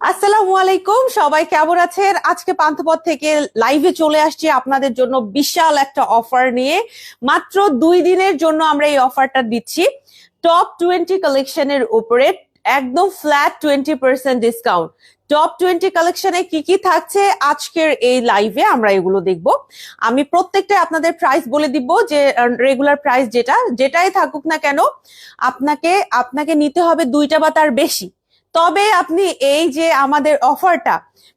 আসসালামু আলাইকুম, সবাই কেমন আছেন? আজকে পান্থপথ থেকে লাইভে চলে আসছি আপনাদের জন্য বিশাল একটা অফার নিয়ে। মাত্র দুই দিনের জন্য আমরা এই অফারটা দিচ্ছি। টপ টোয়েন্টি কালেকশনের উপরে একদম flat twenty percent discount top twenty কালেকশনে কি কি থাকছে আজকের এই লাইভে আমরা এগুলো দেখব। আমি প্রত্যেকটা আপনাদের প্রাইস বলে দিব যে রেগুলার প্রাইস যেটা, যেটাই থাকুক না কেন, আপনাকে আপনাকে নিতে হবে দুইটা বা তার বেশি। তবে আপনি এই যে আমাদের অফারটা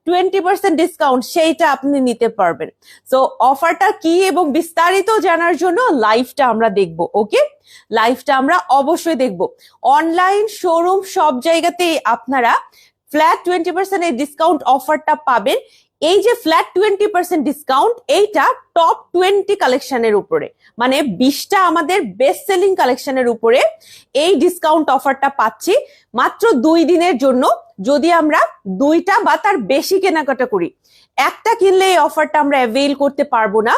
টোয়েন্টি পার্সেন্ট ডিসকাউন্ট সেইটা আপনি নিতে পারবেন। সো অফারটা কি এবং বিস্তারিত জানার জন্য লাইভটা আমরা দেখব ওকে লাইভটা আমরা অবশ্যই দেখব। অনলাইন শোরুম সব জায়গাতেই আপনারা ফ্ল্যাট টোয়েন্টি পার্সেন্ট এই ডিসকাউন্ট অফারটা পাবেন। এই যে ফ্ল্যাট টোয়েন্টি পার্সেন্ট ডিসকাউন্ট এইটা টপ টোয়েন্টি কালেকশনের উপরে। মানে বিশটা আমাদের বেস্ট সেলিং কালেকশনের উপরে এই ডিসকাউন্ট অফারটা পাচ্ছি। মাত্র দুই দিনের জন্য যদি আমরা দুইটা বা তার বেশি কেনাকাটা করি, একটা কিনলে এই অফারটা আমরা অ্যাভেল করতে পারব না।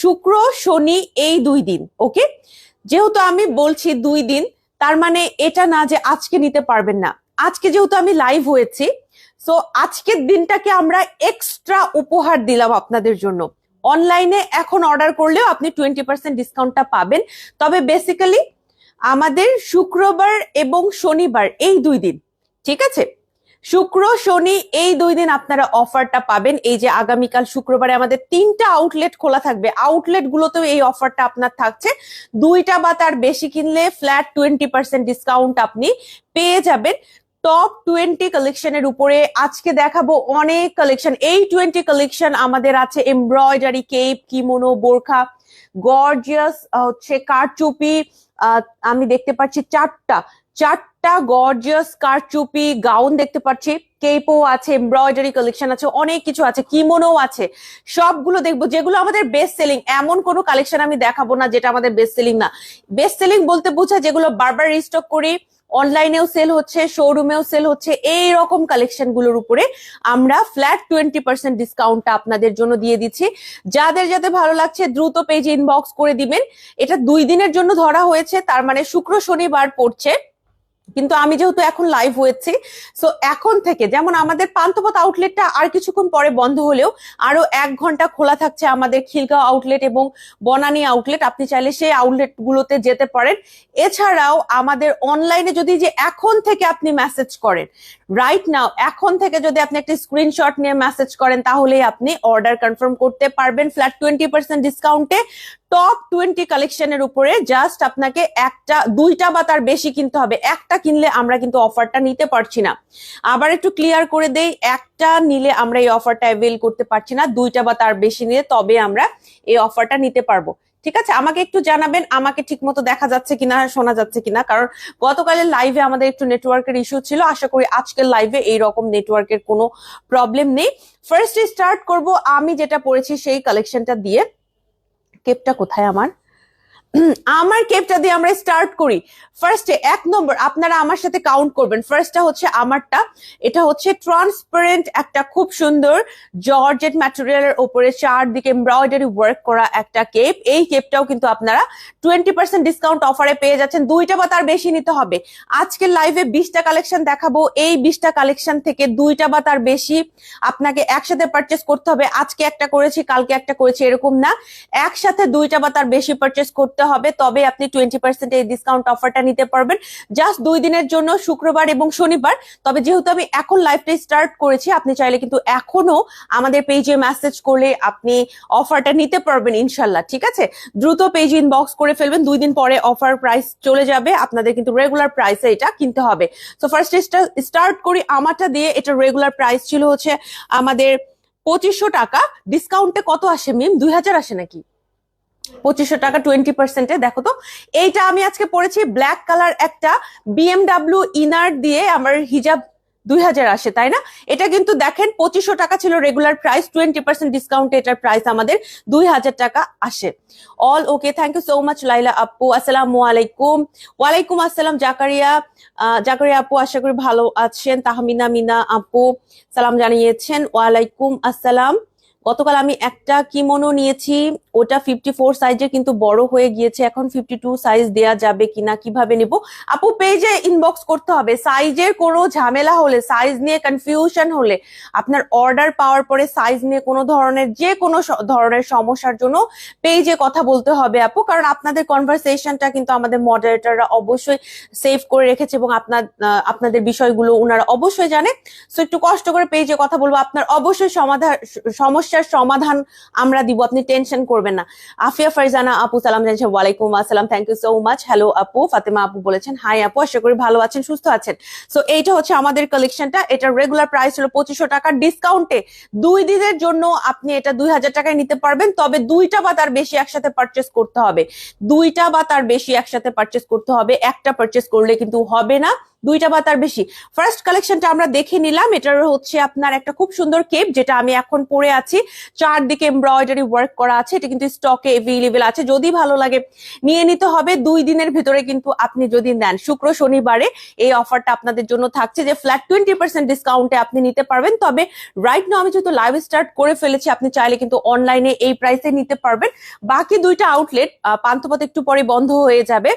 শুক্র, শনি এই দুই দিন ওকে যেহেতু আমি বলছি দুই দিন, তার মানে এটা না যে আজকে নিতে পারবেন না। আজকে যেহেতু আমি লাইভ হয়েছি সো আজকের দিনটাকে আমরা এক্সট্রা উপহার দিলাম আপনাদের জন্য। অনলাইনে এখন অর্ডার করলেও আপনি টোয়েন্টি পার্সেন্ট ডিসকাউন্টটা পাবেন। তবে বেসিক্যালি আমাদের শুক্রবার এবং শনিবার এই দুই দিন, ঠিক আছে? শুক্র, শনি এই দুই দিন আপনারা অফারটা পাবেন। এই যে আগামীকাল শুক্রবারে আমাদের তিনটা আউটলেট খোলা থাকবে। আউটলেট গুলোতেও এই অফারটা আপনার থাকছে। দুইটা বা তার বেশি কিনলে ফ্ল্যাট টোয়েন্টি পার্সেন্ট ডিসকাউন্ট আপনি পেয়ে যাবেন। টপ টোয়েন্টি কালেকশনের উপরে আজকে দেখাবো অনেক কালেকশন এই টোয়েন্টি কালেকশন আমাদের আছে এমব্রয়ডারি কেপ কিমোনো বোরখা গর্জিয়াস হচ্ছে কারচুপি আমি দেখতে পাচ্ছি চারটা। চারটা গর্জিয়াস কারচুপি গাউন দেখতে পাচ্ছি। কেপো আছে এমব্রয়ডারি কালেকশন আছে, অনেক কিছু আছে কিমোনো আছে। সবগুলো দেখব, যেগুলো আমাদের বেস্ট সেলিং এমন কোনো কালেকশন আমি দেখাবো না যেটা আমাদের বেস্ট সেলিং না। বেস্ট সেলিং বলতে বোঝা যেগুলো বারবার রিস্টক করি অনলাইনেও সেল হচ্ছে শোরুমেও সেল হচ্ছে, এই রকম কালেকশনগুলোর উপরে আমরা ফ্ল্যাট টোয়েন্টি পার্সেন্ট ডিসকাউন্টটা আপনাদের জন্য দিয়ে দিচ্ছি। যাদের যাতে ভালো লাগছে, দ্রুত পেজে ইনবক্স করে দিবেন। এটা দুই দিনের জন্য ধরা হয়েছে, তার মানে শুক্র, শনিবার পড়ছে। কিন্তু আমি যেহেতু এখন লাইভ হয়েছি সো এখন থেকে যেমন আমাদের পান্থপথ আউটলেটটা আর কিছুক্ষণ পরে বন্ধ হলেও আরও এক ঘণ্টা খোলা থাকছে আমাদের খিলগাঁও আউটলেট এবং বনানী আউটলেট আপনি চাইলে সেই আউটলেট গুলোতে যেতে পারেন। এছাড়াও আমাদের অনলাইনে যদি যে এখন থেকে আপনি মেসেজ করেন রাইট নাও এখন থেকে যদি আপনি একটা স্ক্রিনশট নিয়ে মেসেজ করেন, তাহলেই আপনি অর্ডার কনফার্ম করতে পারবেন। ফ্ল্যাট টোয়েন্টি পার্সেন্ট ডিসকাউন্টে টপ টোয়েন্টি কালেকশনের উপরে জাস্ট আপনাকে একটা, দুইটা বা তার বেশি কিনতে হবে। একটা কিনলে আমরা কিন্তু অফারটা নিতে পারছি না। আবার একটু ক্লিয়ার করে দেই, একটা নিলে আমরা এই অফারটা অ্যাভেল করতে পারছি না, দুইটা বা তার বেশি নিলে তবে আমরা এই অফারটা নিতে পারব। ঠিক আছে? আমাকে একটু জানাবেন, আমাকে ঠিক মতো দেখা যাচ্ছে কিনা, শোনা যাচ্ছে কিনা? কারণ গতকালের লাইভে আমাদের একটু নেটওয়ার্কের ইস্যু ছিল। আশা করি আজকের লাইভে এই রকম নেটওয়ার্কের কোনো প্রবলেম নেই। ফার্স্ট স্টার্ট করব, আমি যেটা পড়েছি সেই কালেকশনটা দিয়ে। কেপটা কোথায় আমার? আমার কেপটা দিয়ে আমরা স্টার্ট করি। ফার্স্টে এক নম্বর আপনারা আমার সাথে কাউন্ট করবেন। ফার্স্টটা হচ্ছে আমারটা। এটা হচ্ছে ট্রান্সপারেন্ট একটা খুব সুন্দর জর্জেট ম্যাটেরিয়ালের উপরে চারদিকে এমব্রয়ডারি ওয়ার্ক করা একটা কেপ এই কেপটাও কিন্তু আপনারা টোয়েন্টি পার্সেন্ট ডিসকাউন্ট অফারে পেয়ে যাচ্ছেন। দুইটা বা তার বেশি নিতে হবে। আজকের লাইভে বিশটা কালেকশন দেখাবো। এই বিশটা কালেকশন থেকে দুইটা বা তার বেশি আপনাকে একসাথে পারচেস করতে হবে। আজকে একটা করেছি, কালকে একটা করেছি, এরকম না। একসাথে দুইটা বা তার বেশি পারচেস করতে হবে, তবে আপনি টোয়েন্টি পার্সেন্ট এই ডিসকাউন্ট অফারটা নিতে পারবেন। জাস্ট দুই দিনের জন্য, শুক্রবার এবং শনিবার। তবে যেহেতু আমি এখন লাইভটা স্টার্ট করেছি, আপনি চাইলে কিন্তু এখনও আমাদের পেজে মেসেজ করলে আপনি অফারটা নিতে পারবেন ইনশাল্লাহ ঠিক আছে? দ্রুত পেজ ইনবক্স করে ফেলবেন, দুই দিন পরে অফার প্রাইস চলে যাবে, আপনাদের কিন্তু রেগুলার প্রাইসে এটা কিনতে হবে। তো ফার্স্ট স্টার্ট করি আমারটা দিয়ে, এটা রেগুলার প্রাইস ছিল হচ্ছে আমাদের পঁচিশশো টাকা। ডিসকাউন্টে কত আসে মিম দুই হাজার আসে নাকি? পঁচিশশো টাকা টোয়েন্টি পার্সেন্টে দেখো তো, এইটা আমি আজকে পড়েছি ব্ল্যাক কালার একটা বিএমডাব্লিউ ইনার দিয়ে আমার হিজাব দুই হাজার আসে, তাই না? এটা কিন্তু দেখেন, পঁচিশশো টাকা ছিল regular price twenty percent discount এটার প্রাইস আমাদের দুই হাজার টাকা আসে। All okay thank you so much Laila আপু, আসসালামু আলাইকুম। ওয়ালাইকুম আসসালাম, জাকারিয়া। জাকারিয়া আপু, আশা করি ভালো আছেন। তাহমিনা মিনা আপু, সালাম জানিয়েছেন। ওয়ালাইকুম আসসালাম। গতকাল আমি একটা কিমোনো নিয়েছি, ওটা ফিফটি ফোর সাইজে কিন্তু বড় হয়ে গিয়েছে, এখন ফিফটি টু সাইজ দেয়া যাবে কিনা, কীভাবে নিব? আপু পেজে ইনবক্স করতে হবে সাইজের কোনো ঝামেলা হলে সাইজ নিয়ে কনফিউশন হলে, আপনার অর্ডার পাওয়ার পরে সাইজ নিয়ে কোনো ধরনের, যে কোনো ধরনের সমস্যার জন্য পেজে কথা বলতে হবে আপু, কারণ আপনাদের কনভারসেশনটা কিন্তু আমাদের মডারেটররা অবশ্যই সেভ করে রেখেছে এবং আপনার আপনাদের বিষয়গুলো ওনারা অবশ্যই জানে। সো একটু কষ্ট করে পেজে কথা বলব, আপনার অবশ্যই সমাধান সমস্যার সমাধান আমরা দিব, আপনি টেনশন করবেন না। আফিয়া ফারজানা, আপু সালাম জানিয়েছেন ওয়ালাইকুম আসসালাম thank you so much hello আপু, ফাতেমা আপু বলেছেন হাই আপু, আশা করি ভালো আছেন, সুস্থ আছেন। সো এইটা হচ্ছে আমাদের কালেকশনটা এটার রেগুলার প্রাইস হলো পঁচিশশো টাকা ডিসকাউন্টে দুই দিনের জন্য আপনি এটা দুই হাজার টাকায় নিতে পারবেন, তবে দুইটা বা তার বেশি একসাথে পারচেস করতে হবে। দুইটা বা তার বেশি একসাথে পারচেস করতে হবে। একটা পারচেস করলে কিন্তু হবে না। দুইটা বা তার বেশি। ফার্স্ট কালেকশনটা আমরা দেখে নিলাম। এটার হচ্ছে আপনার একটা খুব সুন্দর কেপ যেটা আমি এখন পরে আছি। চারদিকে এমব্রয়ডারি ওয়ার্ক করা আছে। এটা কিন্তু স্টকে এভেলেবেল আছে। যদি ভালো লাগে, নিয়ে নিতে হবে। দুই দিনের ভিতরে কিন্তু আপনি যদি নেন, শুক্র শনিবারে এই অফারটা আপনাদের জন্য থাকছে যে ফ্ল্যাট টোয়েন্টি পার্সেন্ট ডিসকাউন্টে আপনি নিতে পারবেন। তবে রাইট নাও আমি যেহেতু লাইভ স্টার্ট করে ফেলেছি, আপনি চাইলে কিন্তু অনলাইনে এই প্রাইসে নিতে পারবেন। বাকি দুইটা আউটলেট পান্থপথ একটু পরে বন্ধ হয়ে যাবে।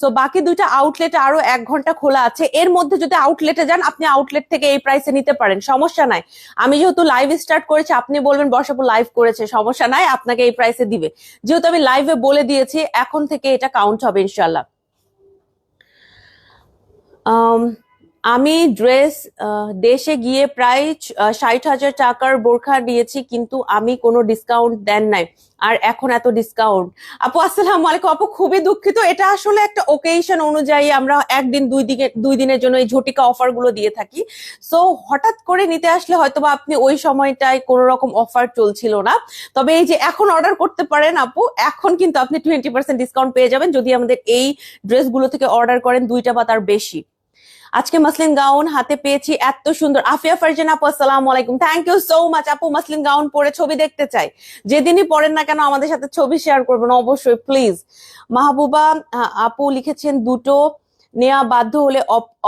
সো বাকি দুইটা আউটলেট আরও এক ঘণ্টা খোলা আছে। এর মধ্যে যদি আউটলেটে যান, আপনি আউটলেট থেকে এই প্রাইসে নিতে পারেন, সমস্যা নাই। আমি যেহেতু লাইভ স্টার্ট করেছি, আপনি বলবেন বর্ষাপুর লাইভ করেছে, সমস্যা নাই, আপনাকে এই প্রাইসে দিবে। যেহেতু আমি লাইভে বলে দিয়েছি, এখন থেকে এটা কাউন্ট হবে ইনশাল্লাহ আম, ড্রেস দেশে গিয়ে প্রায় ষাট হাজার টাকার বোরখা নিয়েছি কিন্তু আমি কোনো ডিসকাউন্ট দেন নাই। আর এখন এত ডিসকাউন্ট আপু আসসালাম আলাইকুম। আপু খুবই দুঃখিত। এটা আসলে একটা ওকেশন অনুযায়ী আমরা একদিন দুই দিকে দুই দিনের জন্য এই ঝটিকা অফারগুলো দিয়ে থাকি। সো হঠাৎ করে নিতে আসলে হয়তোবা আপনি ওই সময়টায় কোনো রকম অফার চলছিল না। তবে এই যে এখন অর্ডার করতে পারেন আপু এখন কিন্তু আপনি টোয়েন্টি পার্সেন্ট ডিসকাউন্ট পেয়ে যাবেন যদি আমাদের এই ড্রেসগুলো থেকে অর্ডার করেন দুইটা বা তার বেশি। আজকে মাসলিন গাউন হাতে পেয়েছি, এত সুন্দর। আফিয়া ফারজান আপু, আসসালামু আলাইকুম। থ্যাংক ইউ সো মাচ আপু, মাসলিন গাউন পরে ছবি দেখতে চাই। যেদিনই পড়েন না কেন আমাদের সাথে ছবি শেয়ার করবেন, অবশ্যই প্লিজ মাহবুবা আপু লিখেছেন, দুটো নেওয়া বাধ্য হলে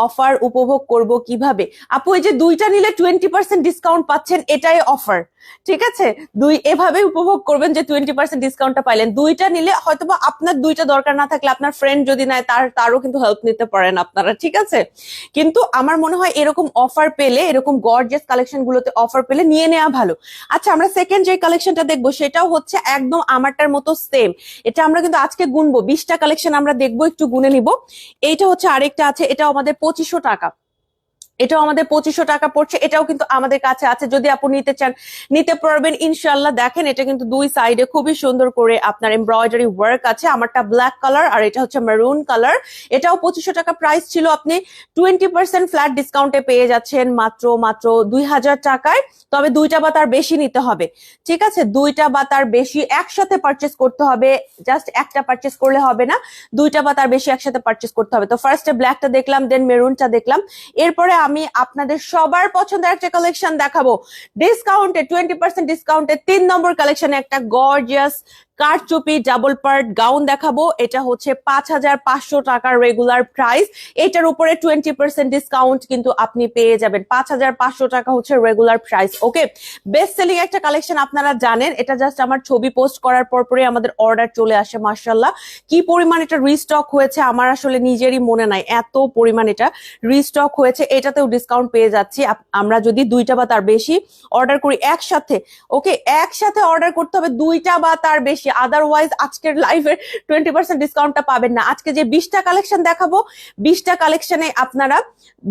অফার উপভোগ করব কীভাবে? আপু, এই যে দুইটা নিলে টোয়েন্টি পার্সেন্ট ডিসকাউন্ট পাচ্ছেন, এটাই অফার ঠিক আছে? দুই, এভাবে উপভোগ করবেন যে টোয়েন্টি পার্সেন্ট ডিসকাউন্টটা পাইলেন। দুইটা নিলে হয়তোবা আপনার দুইটা দরকার না থাকলে আপনার ফ্রেন্ড যদি নেয়, তার, তারও কিন্তু হেল্প নিতে পারেন আপনারা, ঠিক আছে? কিন্তু আমার মনে হয় এরকম অফার পেলে, এরকম গর্জিয়াস কালেকশন গুলোতে অফার পেলে নিয়ে নেওয়া ভালো। আচ্ছা আমরা সেকেন্ড যে কালেকশনটা দেখব, সেটাও হচ্ছে একদম আমারটার মতো সেম এটা আমরা কিন্তু আজকে গুনবো। বিশটা কালেকশন আমরা দেখব, একটু গুনে নিব। এইটা হচ্ছে আরেকটা আছে এটা আমাদের পঁচিশশো টাকা। এটাও আমাদের পঁচিশশো টাকা পড়ছে, এটাও কিন্তু আমাদের কাছে আছে। যদি আপনি নিতে চান, নিতে পারবেন ইনশাল্লাহ দেখেন, এটা কিন্তু দুই সাইডে খুবই সুন্দর করে আপনার এমব্রয়ডারি ওয়ার্ক আছে। আমারটা ব্ল্যাক কালার আর এটা হচ্ছে মেরুন কালার এটাও পঁচিশশো টাকা প্রাইস ছিল। আপনি টোয়েন্টি পার্সেন্ট ফ্ল্যাট ডিসকাউন্টে পেয়ে যাচ্ছেন মাত্র মাত্র দুই হাজার টাকায়। তবে দুইটা বা তার বেশি নিতে হবে। ঠিক আছে? দুইটা বা তার বেশি একসাথে পারচেস করতে হবে। জাস্ট একটা পারচেস করলে হবে না। দুইটা বা তার বেশি একসাথে পারচেস করতে হবে। তো ফার্স্টে ব্ল্যাকটা দেখলাম দেন মেরুনটা দেখলাম। এরপরে আমি আপনাদের সবার পছন্দের একটা কালেকশন দেখাবো। ডিসকাউন্টে টোয়েন্টি পার্সেন্ট ডিসকাউন্টে তিন নম্বর কালেকশনে একটা গর্জিয়াস কারচুপি ডাবল পার্ট গাউন দেখাবো। এটা হচ্ছে পাঁচ হাজার পাঁচশো টাকার রেগুলার প্রাইস এটার উপরে টোয়েন্টি পার্সেন্ট ডিসকাউন্ট কিন্তু আপনি পেয়ে যাবেন। পাঁচ হাজার পাঁচশো টাকা হচ্ছে regular price okay best selling একটা কালেকশন আপনারা জানেন। এটা জাস্ট আমার ছবি পোস্ট করার পর পরে আমাদের অর্ডার চলে আসে মার্শাল্লাহ কি পরিমাণ এটা রিস্টক হয়েছে আমার আসলে নিজেরই মনে নাই। এত পরিমাণ এটা রিস্টক হয়েছে। এটাতেও ডিসকাউন্ট পেয়ে যাচ্ছি। আমরা যদি দুইটা বা তার বেশি অর্ডার করি একসাথে ওকে একসাথে অর্ডার করতে হবে, দুইটা বা তার বেশি আদারওয়াইজ আজকের লাইভের টোয়েন্টি পার্সেন্ট ডিসকাউন্টটা পাবেন না। আজকে যে বিশটা কালেকশন দেখাবো, বিশটা কালেকশনে আপনারা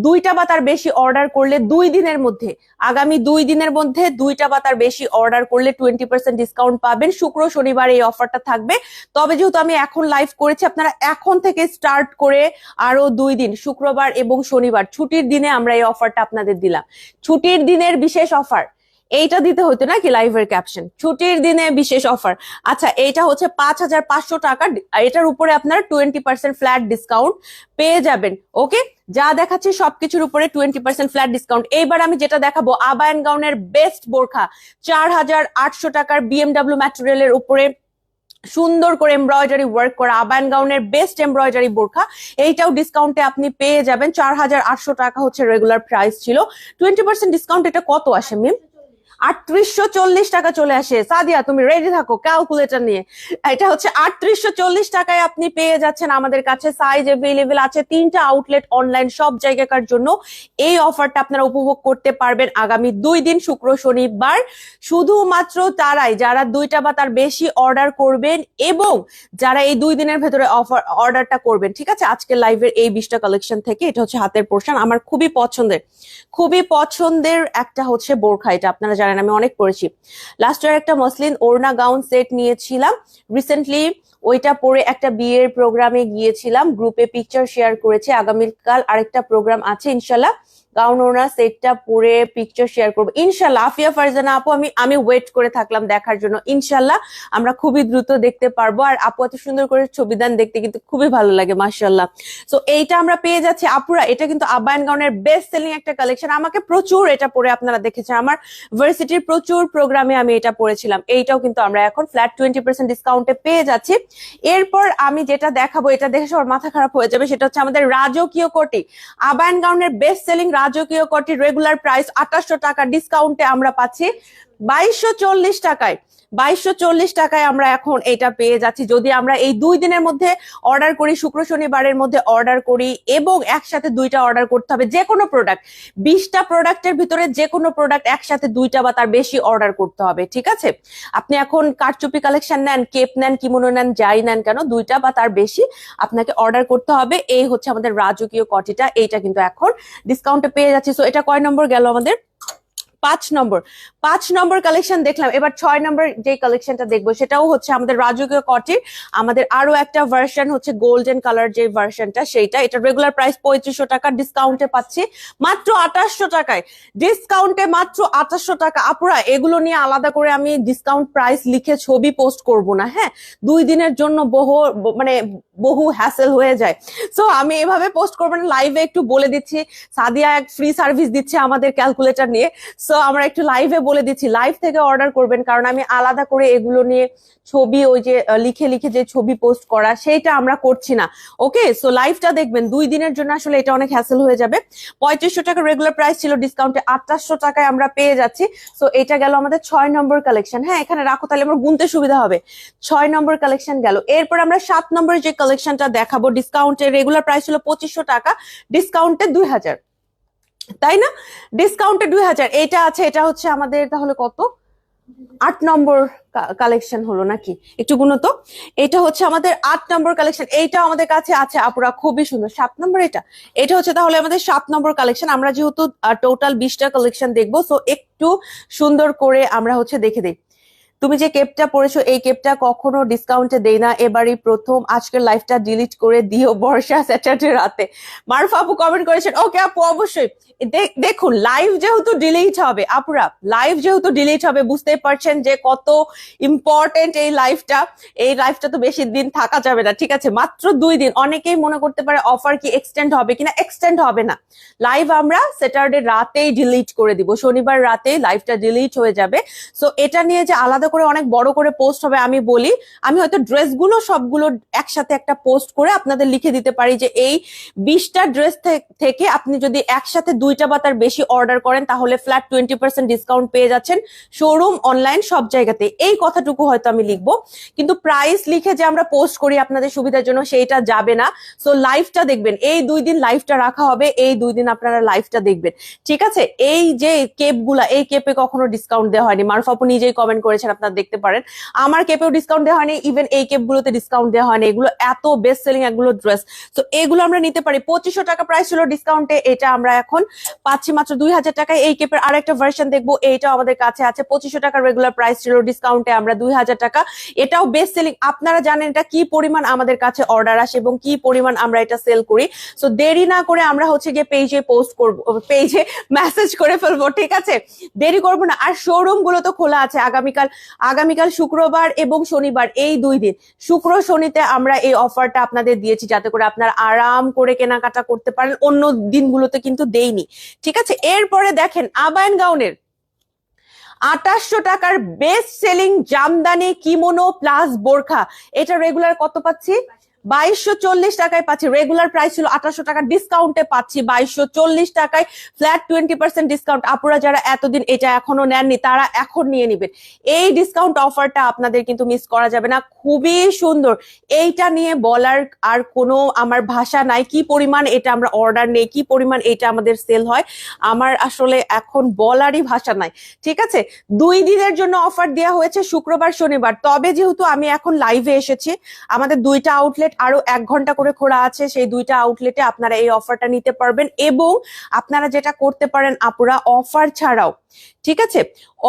দুইটা বা তার বেশি অর্ডার করলে দুই দিনের মধ্যে, আগামী দুই দিনের মধ্যে দুইটা বা তার বেশি অর্ডার করলে টোয়েন্টি পার্সেন্ট ডিসকাউন্ট পাবেন। শুক্র, শনিবার এই অফারটা থাকবে। তবে যেহেতু আমি এখন লাইভ করেছি, আপনারা এখন থেকে স্টার্ট করে আরও দুই দিন, শুক্রবার এবং শনিবার, ছুটির দিনে আমরা এই অফারটা আপনাদের দিলাম। ছুটির দিনের বিশেষ অফার এইটা দিতে হতো নাকি লাইভের ক্যাপশন ছুটির দিনে বিশেষ অফার আচ্ছা এইটা হচ্ছে পাঁচ হাজার পাঁচশো টাকা। এটার উপরে আপনার টোয়েন্টি পার্সেন্ট ফ্ল্যাট ডিসকাউন্ট পেয়ে যাবেন। ওকে যা দেখাচ্ছি সবকিছুর উপরে টোয়েন্টি পার্সেন্ট ফ্ল্যাট ডিসকাউন্ট এইবার আমি যেটা দেখাবো আবায়ন গাউনের বেস্ট বোরখা। চার হাজার আটশো টাকার বিএমডাব্লিউ ম্যাটেরিয়ালের উপরে সুন্দর করে এমব্রয়ডারি ওয়ার্ক করা আবায়ন গাউনের বেস্ট এমব্রয়ডারি বোরখা। এইটাও ডিসকাউন্টে আপনি পেয়ে যাবেন। চার হাজার আটশো টাকা হচ্ছে রেগুলার প্রাইস ছিল। টোয়েন্টি পার্সেন্ট ডিসকাউন্ট এটা কত আসে মিম আটত্রিশশো চল্লিশ টাকা চলে আসে। সাদিয়া, তুমি রেডি থাকো ক্যালকুলেটর নিয়ে। এটা হচ্ছে আটত্রিশশো চল্লিশ টাকায় আপনি পেয়ে যাচ্ছেন আমাদের কাছে সাইজ এভেলেবেল আছে। তিনটা আউটলেট অনলাইন সব জায়গাকার জন্য এই অফারটা আপনারা উপভোগ করতে পারবেন আগামী দুই দিন, শুক্র, শনিবার। শুধুমাত্র তারাই, যারা দুইটা বা তার বেশি অর্ডার করবেন এবং যারা এই দুই দিনের ভেতরে অফার অর্ডারটা করবেন, ঠিক আছে? আজকে লাইভের এই বিশটা কালেকশন থেকে এটা হচ্ছে হাতের পোর্শন আমার খুবই পছন্দের খুবই পছন্দের একটা হচ্ছে বোরখা। এটা আপনারা জানেন আমি অনেক পড়েছি। লাস্ট ইয়ার একটা মসলিন ওরনা গাউন সেট নিয়েছিলাম। রিসেন্টলি ওইটা পরে একটা বিয়ের প্রোগ্রামে গিয়েছিলাম। গ্রুপে পিকচার শেয়ার করেছি। আগামীকাল আরেকটা প্রোগ্রাম আছে, ইনশাল্লাহ। গাউন ওড়না সেটটা পরে পিকচার শেয়ার করব। ইনশাল্লাহ, আফিয়া, ফারজানা আপু, আমি আমি ওয়েট করে থাকলাম দেখার জন্য। ইনশাল্লাহ, আমরা খুবই দ্রুত দেখতে পারব। আর আপু এত সুন্দর করে ছবি দান দেখতে কিন্তু খুবই ভালো লাগে মার্শাল্লাহ সো এইটা আমরা পেয়ে যাচ্ছি। আপুরা, এটা কিন্তু আবায়ন গাউনের বেস্ট সেলিং একটা কালেকশন আমাকে প্রচুর এটা পরে আপনারা দেখেছেন। আমার ভার্সিটির প্রচুর প্রোগ্রামে আমি এটা পড়েছিলাম এইটাও কিন্তু আমরা এখন ফ্ল্যাট টোয়েন্টি পার্সেন্ট ডিসকাউন্টে পেয়ে যাচ্ছি। এরপর আমি যেটা দেখাবো, এটা দেখে সবার মাথা খারাপ হয়ে যাবে। সেটা হচ্ছে আমাদের রাজকীয় কোটি। আবায়ন গাউনের বেস্ট সেলিং রাজকীয় কটি রেগুলার প্রাইস আঠাশশো টাকা ডিসকাউন্টে আমরা পাচ্ছি। বাইশশো চল্লিশ টাকায়, বাইশশো চল্লিশ টাকায় আমরা এখন এটা পেয়ে যাচ্ছি। যদি আমরা এই দুই দিনের মধ্যে অর্ডার করি, শুক্র শনিবারের মধ্যে অর্ডার করি এবং একসাথে দুইটা অর্ডার করতে হবে, যে কোনো প্রোডাক্ট বিশটা প্রোডাক্টের ভিতরে যে কোনো প্রোডাক্ট একসাথে দুইটা বা তার বেশি অর্ডার করতে হবে, ঠিক আছে? আপনি এখন কারচুপি কালেকশন নেন, কেপ নেন, কিমোনো নেন, যাই নেন কেন, দুইটা বা তার বেশি আপনাকে অর্ডার করতে হবে। এই হচ্ছে আমাদের রাজকীয় কটিটা এইটা কিন্তু এখন ডিসকাউন্টে পেয়ে যাচ্ছি। সো এটা কয় নম্বর গেল আমাদের? পাঁচ নম্বর পাঁচ নম্বর কালেকশন দেখলাম। এবার ছয় নম্বর যে কালেকশনটা দেখব, সেটাও হচ্ছে আমাদের রাজকীয় কটির। আমাদের আরও একটা ভার্সন হচ্ছে গোল্ডেন কালার যে ভার্সনটা সেইটা। এটা রেগুলার প্রাইস পঁয়ত্রিশশো টাকা ডিসকাউন্টে পাচ্ছি। মাত্র আঠাশশো টাকায়। ডিসকাউন্টে মাত্র আঠাশশো টাকা। আপুরা, এগুলো নিয়ে আলাদা করে আমি ডিসকাউন্ট প্রাইস লিখে ছবি পোস্ট করব না হ্যাঁ? দুই দিনের জন্য বহু মানে বহু হ্যাসেল হয়ে যায়। সো আমি এভাবে পোস্ট করব না লাইভে একটু বলে দিচ্ছি। সাদিয়া এক ফ্রি সার্ভিস দিচ্ছে আমাদের ক্যালকুলেটর নিয়ে। সো আমরা একটু লাইভে বলে দিচ্ছি। লাইভ থেকে অর্ডার করবেন, কারণ আমি আলাদা করে এগুলো নিয়ে ছবি, ওই যে লিখে লিখে যে ছবি পোস্ট করা, সেইটা আমরা করছি না। ওকে সো লাইভটা দেখবেন। দুই দিনের জন্য আসলে এটা অনেক হ্যাসেল হয়ে যাবে। পঁয়ত্রিশশো টাকা রেগুলার প্রাইস ছিল ডিসকাউন্টে আঠাশশো টাকায় আমরা পেয়ে যাচ্ছি। সো এটা গেল আমাদের ছয় নম্বর কালেকশন হ্যাঁ এখানে রাখো, তাহলে আমার গুনতে সুবিধা হবে। ছয় নম্বর কালেকশন গেল। এরপর আমরা সাত নম্বর যে কালেকশনটা দেখাবো। ডিসকাউন্টে রেগুলার প্রাইস ছিল পঁচিশশো টাকা ডিসকাউন্টে দুই হাজার। তাই না? ডিসকাউন্টে দুই হাজার। এটা আছে, এটা হচ্ছে আমাদের তাহলে কত? আট নম্বর কালেকশন হলো নাকি? একটু গুনো তো এটা হচ্ছে আমাদের আট নম্বর কালেকশন এইটা আমাদের কাছে আছে, আপুরা, খুবই সুন্দর। সাত নম্বর এটা? এটা হচ্ছে তাহলে আমাদের সাত নম্বর কালেকশন আমরা যেহেতু টোটাল বিশটা কালেকশন দেখব সো একটু সুন্দর করে আমরা হচ্ছে দেখে দিই। তুমি যে কেপটা পরেছো এই কেপটা কখনো ডিসকাউন্টে দেই না। এবারই প্রথম আজকের লাইফটা ডিলিট করে দিও বর্ষা স্যাটারডে রাতে। মারফা আপু কমেন্ট করেছেন, ওকে আপু, অবশ্যই। দেখুন লাইভ যেহেতু ডিলিট হবে, আপুরা লাইভ যেহেতু ডিলিট হবে বুঝতেই পারছেন যে কত ইম্পর্টেন্ট এই লাইফটা এই লাইফটা তো বেশি দিন থাকা যাবে না, ঠিক আছে? মাত্র দুই দিন, অনেকেই মনে করতে পারে অফার কি এক্সটেন্ড হবে কিনা? এক্সটেন্ড হবে না। লাইভ আমরা স্যাটারডে রাতেই ডিলিট করে দিব। শনিবার রাতেই লাইভটা ডিলিট হয়ে যাবে। সো এটা নিয়ে যে আলাদা করে অনেক বড় করে পোস্ট হবে, আমি বলি। আমি হয়তো ড্রেসগুলো সবগুলো একসাথে একটা পোস্ট করে আপনাদের লিখে দিতে পারি যে এই বিশটা ড্রেস থেকে আপনি যদি একসাথে দুইটা বা তার বেশি অর্ডার করেন, তাহলে ফ্ল্যাট টোয়েন্টি পার্সেন্ট ডিসকাউন্ট পেয়ে যাচ্ছেন শোরুম অনলাইন সব জায়গাতে। এই কথাটুকু হয়তো আমি লিখব। কিন্তু প্রাইস লিখে যে আমরা পোস্ট করি আপনাদের সুবিধার জন্য, সেইটা যাবে না। সো লাইভটা দেখবেন। এই দুই দিন লাইভটা রাখা হবে, এই দুই দিন আপনারা লাইভটা দেখবেন। ঠিক আছে? এই যে কেপগুলা, এই কেপে কখনো ডিসকাউন্ট দেওয়া হয়নি। মারুফ আপু নিজেই কমেন্ট করেছেন আপনারা দেখতে পারেন। আমার কেপেও ডিসকাউন্ট দেওয়া হয়নি ইভেন এই কেপ গুলোতে ডিসকাউন্ট দেওয়া হয়নি। এগুলো এত বেস্ট সেলিং এগুলো ড্রেস তো এগুলো আমরা নিতে পারি। পঁচিশশো টাকা প্রাইস ছিল ডিসকাউন্টে এটা আমরা এখন পাচ্ছি মাত্র দুই হাজার টাকায়। এই কেপের আরেকটা ভার্সন দেখব, এইটাও আমাদের কাছে আছে। পঁচিশশো টাকার রেগুলার প্রাইস ছিল ডিসকাউন্টে আমরা দুই হাজার টাকা। এটাও বেস্ট সেলিং আপনারা জানেন এটা কি পরিমাণ আমাদের কাছে অর্ডার আসে এবং কি পরিমাণ আমরা এটা সেল করি। সো দেরি না করে আমরা হচ্ছে গিয়ে পেজে পোস্ট করব পেজে মেসেজ করে ফেলব, ঠিক আছে? দেরি করব না। আর শোরুমগুলো তো খোলা আছে। আগামীকাল আগামীকাল শুক্রবার এবং শনিবার, এই দুই দিন। শুক্র শনিতে আমরা এই অফারটা আপনাদের দিয়েছি যাতে করে আপনার আরাম করে কেনাকাটা করতে পারেন। অন্য দিনগুলোতে কিন্তু দেইনি। ঠিক আছে? এরপরে দেখেন, আবায়ন গাউনের আঠাশশো টাকার best selling jamdani kimono plus বোরখা। এটা রেগুলার কত পাচ্ছি? বাইশশো চল্লিশ টাকায় পাচ্ছি। রেগুলার প্রাইস ছিল আঠারোশো টাকা। ডিসকাউন্টে পাচ্ছি বাইশশো চল্লিশ টাকায়। ফ্ল্যাট টোয়েন্টি পার্সেন্ট ডিসকাউন্ট আপুরা যারা এতদিন এটা এখনও নেননি, তারা এখন নিয়ে নিবেন। এই ডিসকাউন্ট অফারটা আপনাদের কিন্তু মিস করা যাবে না। খুবই সুন্দর। এইটা নিয়ে বলার আর কোনো আমার ভাষা নাই। কি পরিমাণ এটা আমরা অর্ডার নেই, কি পরিমাণ এটা আমাদের সেল হয়, আমার আসলে এখন বলারই ভাষা নাই। ঠিক আছে? দুই দিনের জন্য অফার দেওয়া হয়েছে শুক্রবার, শনিবার। তবে যেহেতু আমি এখন লাইভে এসেছি, আমাদের দুইটা আউটলেট আরও এক ঘণ্টা করে খোলা আছে, সেই দুইটা আউটলেটে আপনারা এই অফারটা নিতে পারবেন এবং আপনারা যেটা করতে পারেন আপুরা অফার ছাড়াও ঠিক আছে?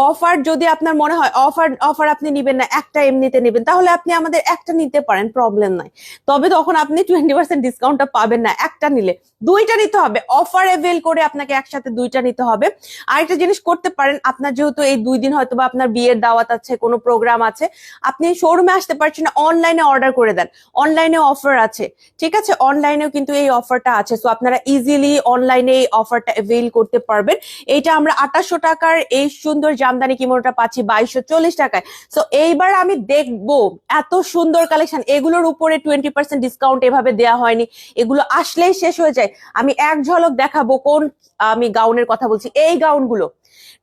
অফার যদি আপনার মনে হয় অফার অফার আপনি নিবেন না, একটা এমনিতে নেবেন, তাহলে আপনি আমাদের একটা নিতে পারেন প্রবলেম নাই। তবে তখন আপনি টোয়েন্টি পার্সেন্ট ডিসকাউন্টটা পাবেন না, একটা নিলে। দুইটা নিতে হবে অফার এভেল করে আপনাকে একসাথে দুইটা নিতে হবে। আরেকটা জিনিস করতে পারেন, আপনার যেহেতু এই দুই দিন হয়তো বা আপনার বিয়ের দাওয়াত আছে, কোনো প্রোগ্রাম আছে, আপনি শোরুমে আসতে পারছেন না অনলাইনে অর্ডার করে দেন। অনলাইনে অফার আছে, ঠিক আছে? অনলাইনেও কিন্তু এই অফারটা আছে। সো আপনারা ইজিলি অনলাইনে এই অফারটা এভেল করতে পারবেন। এইটা আমরা আঠাশশো টাকার এই সুন্দর জামদানি কিমোটা পাচ্ছি বাইশশো চল্লিশ টাকায়। সো এইবার আমি দেখব এত সুন্দর কালেকশন এগুলোর উপরে টোয়েন্টি পার্সেন্ট ডিসকাউন্ট এভাবে দেওয়া হয়নি। এগুলো আসলেই শেষ হয়ে যায়। আমি এক ঝলক দেখাবো কোন, আমি গাউনের কথা বলছি। এই গাউনগুলো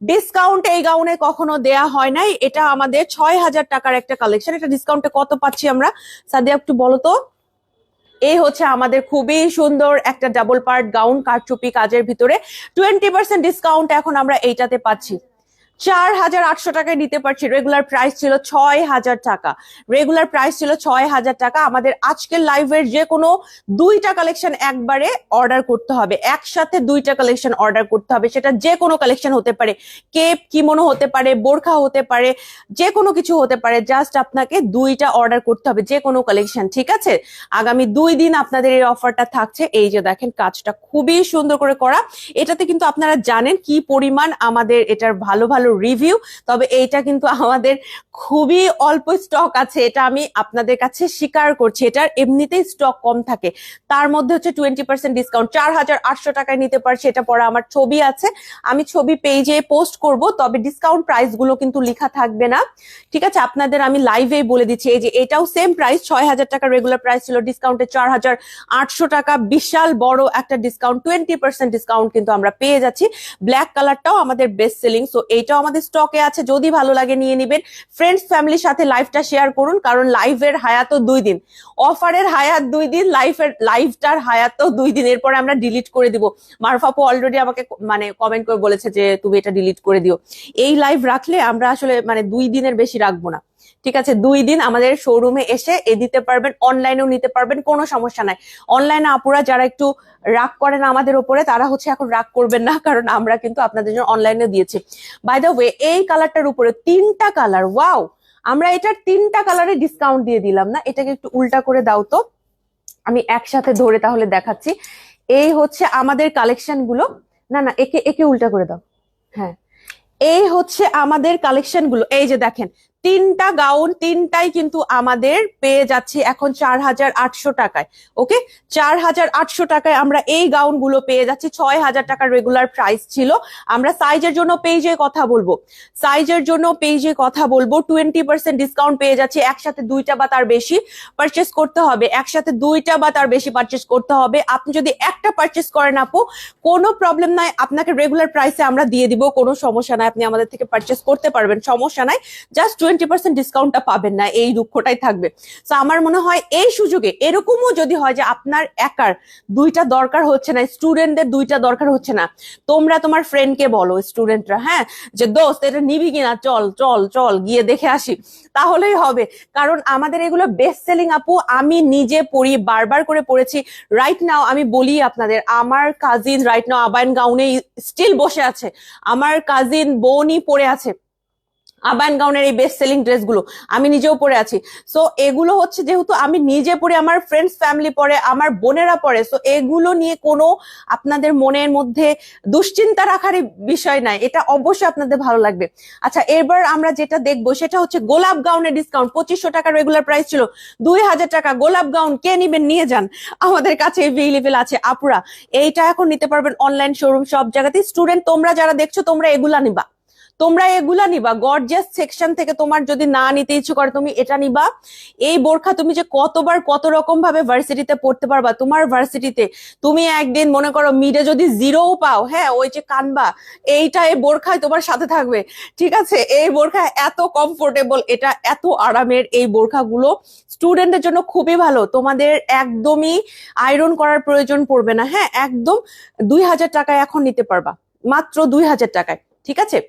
ডিসকাউন্ট এই গাউনে কখনো দেয়া হয় নাই। এটা আমাদের ছয় হাজার টাকার একটা কালেকশন এটা ডিসকাউন্টে কত পাচ্ছি আমরা? সাদিয়া, একটু বলো তো। এই হচ্ছে আমাদের খুবই সুন্দর একটা ডাবল পার্ট গাউন কারচুপি কাজের ভিতরে। টোয়েন্টি পার্সেন্ট ডিসকাউন্ট এখন আমরা এইটাতে পাচ্ছি। চার হাজার আটশো টাকায় নিতে পারছি। রেগুলার প্রাইস ছিল ছয় হাজার টাকা। রেগুলার প্রাইস ছিল ছয় হাজার টাকা। আমাদের আজকের লাইভের যে কোনো দুইটা কালেকশন একবারে অর্ডার করতে হবে। একসাথে দুইটা কালেকশন অর্ডার করতে হবে। সেটা যে কোনো কালেকশন হতে পারে। কেপ কিমোনো হতে পারে বোরখা হতে পারে যে কোনো কিছু হতে পারে। জাস্ট আপনাকে দুইটা অর্ডার করতে হবে যে কোনো কালেকশন ঠিক আছে? আগামী দুই দিন আপনাদের এই অফারটা থাকছে। এই যে দেখেন, কাজটা খুবই সুন্দর করে করা। এটাতে কিন্তু আপনারা জানেন কি পরিমাণ আমাদের এটার ভালো ভালো রিভিউ তবে এইটা কিন্তু আমাদের খুবই অল্প স্টক আছে, এটা আমি আপনাদের কাছে স্বীকার করছি, এটার এমনিতেই স্টক কম থাকে। তার মধ্যে হচ্ছে টোয়েন্টি পার্সেন্ট ডিসকাউন্ট চার হাজার আটশো টাকায় নিতে পারছি, এটা পরে আমার ছবি আছে। আমি ছবি পেজে পোস্ট করব, তবে ডিসকাউন্ট প্রাইসগুলো কিন্তু লেখা থাকবে না। ঠিক আছে, আপনাদের আমি লাইভেই বলে দিচ্ছি, এই যে এটাও সেম প্রাইস ছয় হাজার টাকা রেগুলার প্রাইস ছিল ডিসকাউন্টে চার হাজার আটশো টাকা, বিশাল বড় একটা ডিসকাউন্ট টোয়েন্টি পার্সেন্ট ডিসকাউন্ট কিন্তু আমরা পেয়ে যাচ্ছি। ব্ল্যাক কালারটাও আমাদের বেস্ট সেলিং সো এইটাও আমাদের স্টকে আছে, যদি ভালো লাগে নিয়ে নেবেন। ফ্রেন্ডস ফ্যামিলির সাথে লাইভটা শেয়ার করুন, কারণ লাইভের হায়াতও দুই দিন। অফারের হায়াত দুই দিন লাইফের লাইভটার হায়াতও দুই দিন। এরপরে আমরা ডিলিট করে দিব। মারফাপু অলরেডি আমাকে মানে কমেন্ট করে বলেছে যে, তুমি এটা ডিলিট করে দিও। এই লাইভ রাখলে আমরা আসলে মানে দুই দিনের বেশি রাখব না। ঠিক আছে? দুই দিন আমাদের শোরুমে এসে এ দিতে পারবেন অনলাইনেও নিতে পারবেন, কোনো সমস্যা নাই। অনলাইনে আপুরা যারা একটু রাগ করেন আমাদের উপরে তারা হচ্ছে এখন রাগ করবেন না, কারণ আমরা কিন্তু আপনাদের জন্য অনলাইনে দিয়েছি। বাই দ্য ওয়ে এই কালারটার উপরে তিনটা কালার ওয়াও আমরা এটার তিনটা কালারে ডিসকাউন্ট দিয়ে দিলাম না? এটাকে একটু উল্টা করে দাও তো। আমি একসাথে ধরে তাহলে দেখাচ্ছি। এই হচ্ছে আমাদের কালেকশনগুলো। না না, একে একে উল্টা করে দাও। হ্যাঁ। এই হচ্ছে আমাদের কালেকশনগুলো। এই যে দেখেন তিনটা গাউন, তিনটাই কিন্তু আমাদের পেয়ে যাচ্ছি এখন চার হাজার আটশো টাকায়, ওকে? চার হাজার আটশো টাকায় আমরা এই গাউনগুলো পেয়ে যাচ্ছি ছয় হাজার টাকার রেগুলার প্রাইস ছিল। আমরা সাইজের জন্য পেজে কথা বলব। সাইজের জন্য পেজে কথা বলব টোয়েন্টি পার্সেন্ট ডিসকাউন্ট পেয়ে যাচ্ছি, একসাথে দুইটা বা তার বেশি পারচেস করতে হবে, একসাথে দুইটা বা তার বেশি পারচেস করতে হবে। আপনি যদি একটা পারচেস করেন আপু, কোনো প্রবলেম নাই, আপনাকে রেগুলার প্রাইসে আমরা দিয়ে দিব, কোনো সমস্যা নাই, আপনি আমাদের থেকে পারচেস করতে পারবেন, সমস্যা নাই। জাস্ট টোয়েন্টি পার্সেন্ট ডিসকাউন্টটা পাবেন না, এই দুঃখটাই থাকবে। তো আমার মনে হয় এই সুযোগে এরকমও যদি হয় যে আপনার একার দুইটা দরকার হচ্ছে না স্টুডেন্টদের দুইটা দরকার হচ্ছে না, তোমরা তোমার ফ্রেন্ডকে বলো স্টুডেন্টরা হ্যাঁ যে, দোস্ত, এটা নিবি কিনা? চল চল চল, গিয়ে দেখে আসি। তাহলেই হবে। কারণ আমাদের এগুলো বেস্ট সেলিং আপু, আমি নিজে পড়ি, বারবার করে পড়েছি। রাইট নাও আমি বলি আপনাদের, আমার কাজিন রাইট নাও আবায়ন গাউনে স্টিল বসে আছে। আমার কাজিন বোনই পড়ে আছে। আবায়ন গাউনের এই বেস্ট সেলিং ড্রেসগুলো আমি নিজেও পরে আছি। সো এগুলো হচ্ছে যেহেতু আমি নিজে পরে, আমার ফ্রেন্ডস ফ্যামিলি পরে, আমার বোনেরা পরে সো এগুলো নিয়ে কোনো আপনাদের মনের মধ্যে দুশ্চিন্তা রাখারই বিষয় নাই। এটা অবশ্যই আপনাদের ভালো লাগবে। আচ্ছা এবার আমরা যেটা দেখব, সেটা হচ্ছে গোলাপ গাউনের ডিসকাউন্ট পঁচিশশো টাকা রেগুলার প্রাইস ছিল, দুই হাজার টাকা। গোলাপ গাউন কে নিবেন, নিয়ে যান। আমাদের কাছে এভেলেবেল আছে আপুরা। এইটা এখন নিতে পারবেন অনলাইন শোরুম সব জায়গাতে স্টুডেন্ট তোমরা যারা দেখছ, তোমরা এগুলা নিবা। তোমরা এগুলা নিবা। গর্জিয়াস সেকশন থেকে তোমার যদি না নিতে ইচ্ছে করে, তুমি এটা নিবা। এই বোরখা তুমি যে কতবার কত রকম ভাবে ভার্সিটিতে পড়তে পারবা, তোমার ভার্সিটিতে তুমি একদিন মনে করো মিডে যদি জিরোও পাও হ্যাঁ ওই যে কানবা, এইটা এই বোরখায় তোমার সাথে থাকবে। ঠিক আছে? এই বোরখা এত কমফোর্টেবল এটা এত আরামের এই বোরখাগুলো। স্টুডেন্টের জন্য খুবই ভালো। তোমাদের একদমই আয়রন করার প্রয়োজন পড়বে না। হ্যাঁ একদম দুই হাজার টাকায় এখন নিতে পারবা। মাত্র দুই হাজার টাকায়। ঠিক আছে?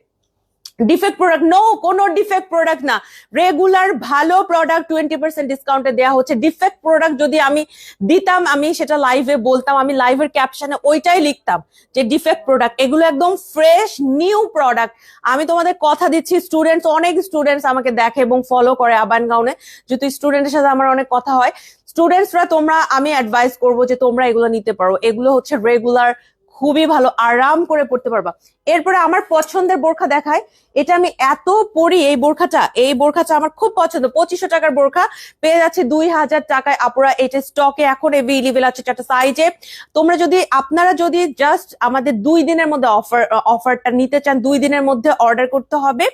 ডিফেক্ট প্রোডাক্ট নো কোনো ডিফেক্ট প্রোডাক্ট না। রেগুলার ভালো প্রোডাক্ট টোয়েন্টি পার্সেন্ট ডিসকাউন্টে দেওয়া হচ্ছে। ডিফেক্ট প্রোডাক্ট যদি আমি দিতাম, আমি সেটা লাইভে বলতাম, আমি লাইভের ক্যাপশনে ওইটাই লিখতাম যে ডিফেক্ট প্রোডাক্ট এগুলো একদম ফ্রেশ নিউ প্রোডাক্ট আমি তোমাদের কথা দিচ্ছি স্টুডেন্টস অনেক স্টুডেন্টস আমাকে দেখে এবং ফলো করে আবান গাউনে যদি স্টুডেন্টের সাথে আমার অনেক কথা হয় স্টুডেন্টসরা তোমরা, আমি অ্যাডভাইস করব যে তোমরা এগুলো নিতে পারো। এগুলো হচ্ছে রেগুলার খুবই ভালো, আরাম করে পড়তে পারবা। এরপরে আমার পছন্দের বোরখা দেখায়। এটা আমি এত পরি এই বোরখাটা এই বোরখাটা আমার খুব পছন্দ। পঁচিশশো টাকার বোরখা, পেয়ে যাচ্ছে দুই হাজার টাকায়। আপুরা, এটা স্টকে এখন এভেলেবেল আছে চারটা সাইজে তোমরা যদি, আপনারা যদি জাস্ট আমাদের দুই দিনের মধ্যে অফার অফারটা নিতে চান, দুই দিনের মধ্যে অর্ডার করতে হবে,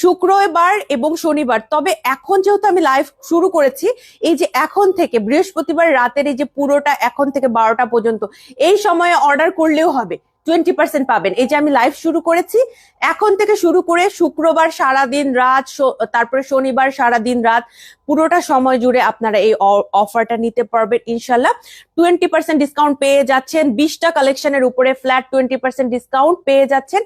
শুক্রবার এবং শনিবার। তবে এখন যেহেতু আমি লাইভ শুরু করেছি, এই যে এখন থেকে, বৃহস্পতিবার রাতের এই যে পুরোটা এখন থেকে বারোটা পর্যন্ত, এই সময়ে অর্ডার করলেও হবে। টোয়েন্টি পার্সেন্ট পাবেন। এই যে আমি লাইভ শুরু করেছি, এখন থেকে শুরু করে শুক্রবার সারা দিন রাত তারপরে শনিবার সারা দিন রাত, পুরোটা সময় জুড়ে আপনারা এই অফারটা নিতে পারবেন ইনশাল্লাহ। টোয়েন্টি পার্সেন্ট ডিসকাউন্ট পেয়ে যাচ্ছেন, বিশটা কালেকশনের উপরে ফ্ল্যাট টোয়েন্টি পার্সেন্ট ডিসকাউন্ট পেয়ে যাচ্ছেন।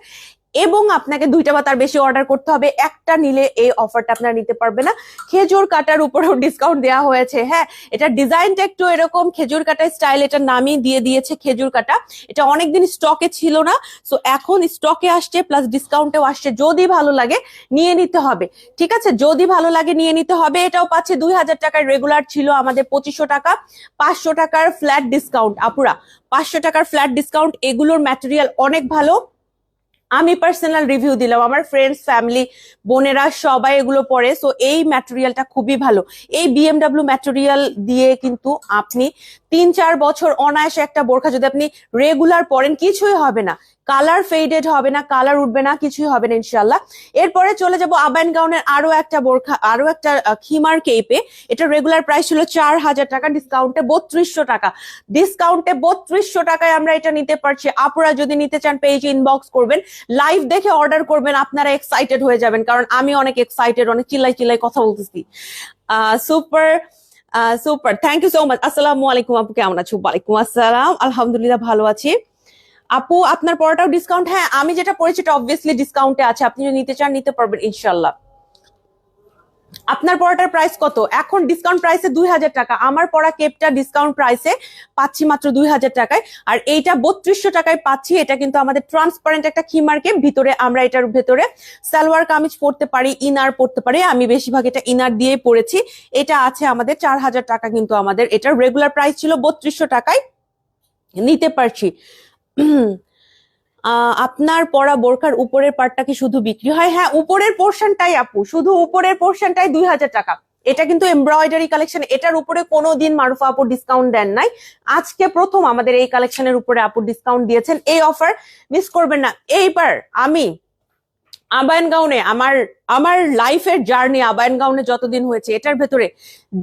এবং আপনাকে দুইটা বা তার বেশি অর্ডার করতে হবে। একটা নিলে এই অফারটা আপনারা নিতে পারবে না। খেজুর কাটার উপরেও ডিসকাউন্ট দেওয়া হয়েছে। হ্যাঁ এটা ডিজাইনটা একটু এরকম খেজুর কাটা স্টাইল এটা নামই দিয়ে দিয়েছে খেজুর কাটা। এটা অনেকদিন স্টকে ছিল না। সো এখন স্টকে আসছে প্লাস ডিসকাউন্টেও আসছে। যদি ভালো লাগে, নিয়ে নিতে হবে। ঠিক আছে? যদি ভালো লাগে, নিয়ে নিতে হবে। এটাও পাচ্ছে দুই হাজার টাকার রেগুলার ছিল আমাদের পঁচিশশো টাকা। পাঁচশো টাকার ফ্ল্যাট ডিসকাউন্ট আপুরা, পাঁচশো টাকার ফ্ল্যাট ডিসকাউন্ট এগুলোর ম্যাটেরিয়াল অনেক ভালো। আমি পার্সোনাল রিভিউ দিলাম, আমার ফ্রেন্ডস ফ্যামিলি বোনেরা সবাই এগুলো পরে সো এই ম্যাটেরিয়ালটা খুবই ভালো। এই বিএমডাব্লিউ ম্যাটেরিয়াল দিয়ে কিন্তু আপনি তিন চার বছর অনায়াসে একটা বোরখা যদি আপনি রেগুলার পরেন, কিছুই হবে না। কালার ফেডেড হবে না কালার উঠবে না, কিছুই হবে না ইনশাল্লাহ এরপরে চলে যাব আবান গাউনের আরও একটা বোরখা, আরও একটা খিমার কেপে এটা রেগুলার প্রাইস ছিল চার হাজার টাকা ডিসকাউন্টে বত্রিশশো টাকা। ডিসকাউন্টে বত্রিশশো টাকায় আমরা এটা নিতে পারছি। আপনারা যদি নিতে চান পেজ ইনবক্স করবেন। লাইভ দেখে অর্ডার করবেন, আপনারা এক্সাইটেড হয়ে যাবেন, কারণ আমি অনেক এক্সাইটেড অনেক চিল্লাই চিল্লাই কথা বলতেছি। Super super thank you so much আসসালামু আলাইকুম আপু, কেমন আছো? ওয়ালাইকুম আসসালাম, আলহামদুলিল্লাহ ভালো আছি। আপু, আপনার পরটাও ডিসকাউন্ট হ্যাঁ আমি যেটা পড়েছি, এটা অবভিয়াসলি ডিসকাউন্টে আছে, আপনি যদি নিতে চান, নিতে পারবেন ইনশাল্লাহ আপনার পড়াটার প্রাইস কত? এখন ডিসকাউন্ট প্রাইসে দুই হাজার টাকা। আমার পড়া কেপটা ডিসকাউন্ট প্রাইসে পাচ্ছি মাত্র দুই হাজার টাকায়। আর এইটা বত্রিশশো টাকায় পাচ্ছি। এটা কিন্তু আমাদের ট্রান্সপারেন্ট একটা খিমার ভিতরে আমরা এটার ভেতরে সালোয়ার কামিজ পড়তে পারি ইনার পড়তে পারি। আমি বেশিরভাগ এটা ইনার দিয়ে পড়েছি এটা আছে আমাদের চার হাজার টাকা কিন্তু আমাদের। এটার রেগুলার প্রাইস ছিল বত্রিশশো টাকায়। নিতে পারছি। আপনার পরা বোরকার উপরের পার্টটা কি শুধু বিক্রি হয়? হ্যাঁ উপরের পোর্শনটাই আপু, শুধু উপরের পোর্শনটাই দুই হাজার টাকা। এটা কিন্তু এমব্রয়ডারি কালেকশন এটার উপরে কোনো দিন মারুফা আপু ডিসকাউন্ট দেন নাই। আজকে প্রথম আমাদের এই কালেকশনের উপরে আপু ডিসকাউন্ট দিয়েছেন। এই অফার মিস করবেন না। এইবার আমি আবায়ন গাউনে আমার আমার লাইফের জার্নি আবায়নগাঁওনে যতদিন হয়েছে, এটার ভেতরে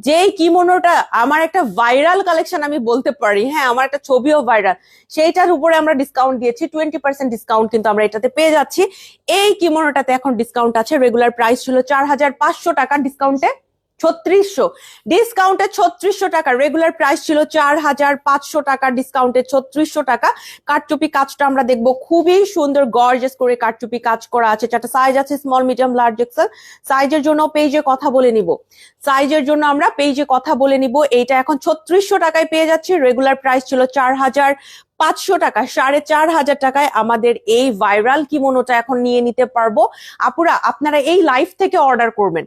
যেই কিমোনোটা আমার একটা ভাইরাল কালেকশন আমি বলতে পারি হ্যাঁ আমার একটা ছবিও ভাইরাল সেইটার উপরে আমরা ডিসকাউন্ট দিয়েছি টোয়েন্টি পার্সেন্ট ডিসকাউন্ট কিন্তু আমরা এটাতে পেয়ে যাচ্ছি। এই কিমোনোটাতে এখন ডিসকাউন্ট আছে রেগুলার প্রাইস ছিল চার হাজার পাঁচশো টাকা ডিসকাউন্টে ছত্রিশশো। ডিসকাউন্টে ছত্রিশশো টাকা। রেগুলার প্রাইস ছিল চার হাজার পাঁচশো টাকা। ডিসকাউন্টে ছত্রিশশো টাকা। কাঠচুপি কাজটা আমরা দেখব। খুবই সুন্দর গর্জেস করে কাঠচুপি কাজ করা আছে। চারটা সাইজ আছে স্মল মিডিয়াম লার্জ এক্সেল সাইজের জন্য পেজে কথা বলে নিব। সাইজের জন্য আমরা পেজে কথা বলে নিব। এইটা এখন ছত্রিশশো টাকায় পেয়ে যাচ্ছি। রেগুলার প্রাইস ছিল চার হাজার পাঁচশো টাকা। সাড়ে চার হাজার টাকায় আমাদের এই ভাইরাল কিমোনোটা এখন নিয়ে নিতে পারব। আপুরা, আপনারা এই লাইভ থেকে অর্ডার করবেন।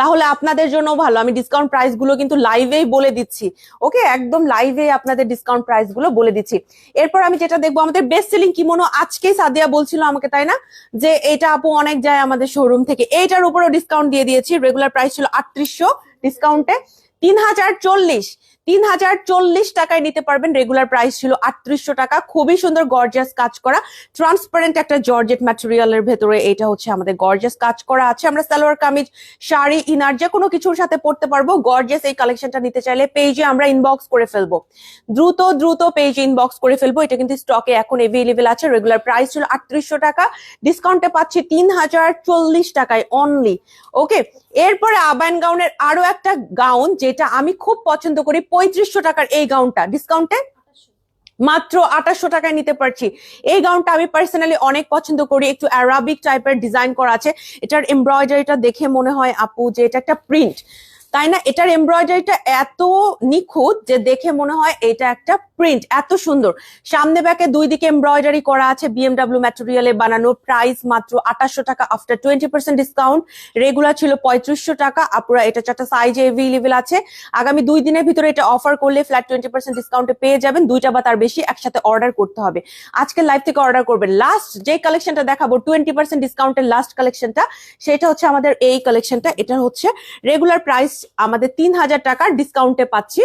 তাহলে আপনাদের জন্য ভালো। আমি ডিসকাউন্ট প্রাইসগুলো কিন্তু লাইভেই বলে দিচ্ছি। ওকে একদম লাইভে আপনাদের ডিসকাউন্ট প্রাইসগুলো বলে দিচ্ছি। এরপর আমি যেটা দেখব, আমাদের বেস্ট সেলিং কিমোনো আজকেই সাদিয়া বলছিল আমাকে, তাই না? যে এটা আপু অনেক যায় আমাদের শোরুম থেকে। এইটার উপরেও ডিসকাউন্ট দিয়ে দিয়েছি। রেগুলার প্রাইস ছিল আটত্রিশশো ডিসকাউন্টে তিন হাজার চল্লিশ। তিন হাজার চল্লিশ টাকায় নিতে পারবেন। রেগুলার প্রাইস ছিল আটত্রিশশো টাকা। খুবই সুন্দর গর্জিয়াস কাজ করা। ট্রান্সপারেন্ট একটা জর্জেট ম্যাটেরিয়ালের ভেতরে এটা হচ্ছে আমাদের গর্জিয়াস কাজ করা আছে। আমরা সালোয়ার, কামিজ, শাড়ি, ইনার যে কোনো কিছুর সাথে পড়তে পারব। গর্জিয়াস এই কালেকশনটা নিতে চাইলে পেজে আমরা ইনবক্স করে ফেলব। দ্রুত দ্রুত পেজ ইনবক্স করে ফেলব। এটা কিন্তু স্টকে এখন এভেলেবেল আছে। রেগুলার প্রাইস ছিল আটত্রিশশো টাকা। ডিসকাউন্টে পাচ্ছি তিন হাজার চল্লিশ টাকায় অনলি ওকে এরপরে আবায়ন গাউনের আরও একটা গাউন যেটা আমি খুব পছন্দ করি, পঁয়ত্রিশশো টাকার এই গাউনটা ডিসকাউন্টে মাত্র আঠাশশো টাকায় নিতে পারছি। এই গাউনটা আমি পার্সোনালি অনেক পছন্দ করি, একটু অ্যারাবিক টাইপের ডিজাইন করা আছে। এটার এমব্রয়ডারিটা দেখে মনে হয় আপু যে এটা একটা প্রিন্ট তাই না? এটার এমব্রয়ডারিটা এত নিখুঁত যে দেখে মনে হয় এটা একটা প্রিন্ট এত সুন্দর। সামনে ব্যাকে দুই দিকে এমব্রয়ডারি করা আছে বিএমডাব্লিউ ম্যাটেরিয়ালে বানানো প্রাইস মাত্র আঠাশশো টাকা after twenty percent discount regular ছিল পঁয়ত্রিশশো টাকা আপনারা এটা চারটা সাইজে এভেলেবেল আছে। আগামী দুই দিনের ভিতরে এটা অফার করলে ফ্ল্যাট টোয়েন্টি পার্সেন্ট ডিসকাউন্টে পেয়ে যাবেন, দুইটা বা তার বেশি একসাথে অর্ডার করতে হবে। আজকে লাইভ থেকে অর্ডার করবেন। লাস্ট যে কালেকশনটা দেখাবো টোয়েন্টি পার্সেন্ট ডিসকাউন্টের লাস্ট কালেকশনটা সেটা হচ্ছে আমাদের এই কালেকশনটা এটা হচ্ছে রেগুলার প্রাইস আমাদের তিন হাজার টাকার ডিসকাউন্টে পাচ্ছি।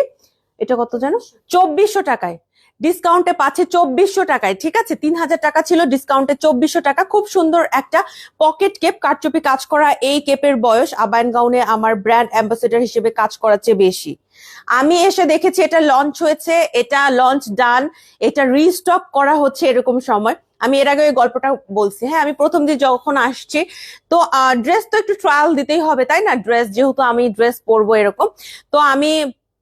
এটা কত জানো? চব্বিশশো টাকায়। ডিসকাউন্টে পাচ্ছে চব্বিশশো টাকায়, ঠিক আছে? তিন হাজার টাকা ছিল ডিসকাউন্টে চব্বিশশো টাকা। খুব সুন্দর একটা পকেট কেপ কারচুপি কাজ করা এই কেপের বয়স। আবায়ন গাউনে আমার ব্র্যান্ড অ্যাম্বাসেডর হিসেবে কাজ করার চেয়ে বেশি। আমি এসে দেখেছি, এটা লঞ্চ হয়েছে, এটা লঞ্চ ডান এটা রিস্টক করা হচ্ছে এরকম সময়। আমি এর আগে ওই গল্পটা বলছি। হ্যাঁ আমি প্রথম দিন যখন আসছি, তো ড্রেস তো একটু ট্রায়াল দিতেই হবে, তাই না? ড্রেস যেহেতু আমি ড্রেস পরবো এরকম, তো আমি